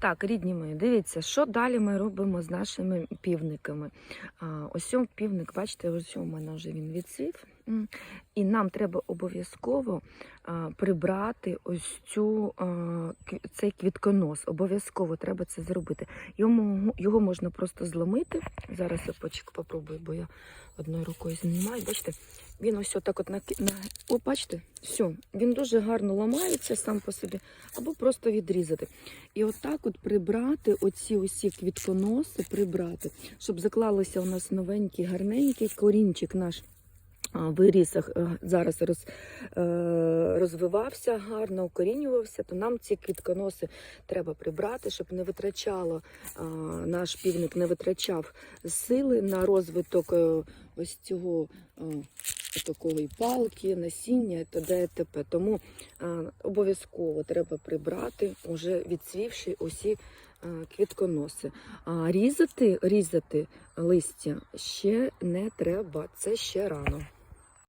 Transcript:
Так, рідні мої, дивіться, що далі ми робимо з нашими півниками. Ось півник, бачите, ось у мене вже він відсвів. І нам треба обов'язково прибрати ось цю, цей квітконос. Обов'язково треба це зробити. Йому, його можна просто зломити. Зараз я попробую, бо я одною рукою знімаю. Бачите, він ось отак от на... О, бачите, все, він дуже гарно ламається сам по собі, або просто відрізати. І отак от прибрати оці усі квітконоси, прибрати, щоб заклалося у нас новенький, гарненький корінчик наш. а, Виріс е, зараз роз, е, розвивався гарно, укорінювався, то нам ці квітконоси треба прибрати, щоб не витрачало наш півник не витрачав сили на розвиток е, ось цього такої палки, насіння і т.д. і т.п. Тому е, обов'язково треба прибрати уже відсвівши усі е, квітконоси. А різати, різати листя ще не треба, це ще рано.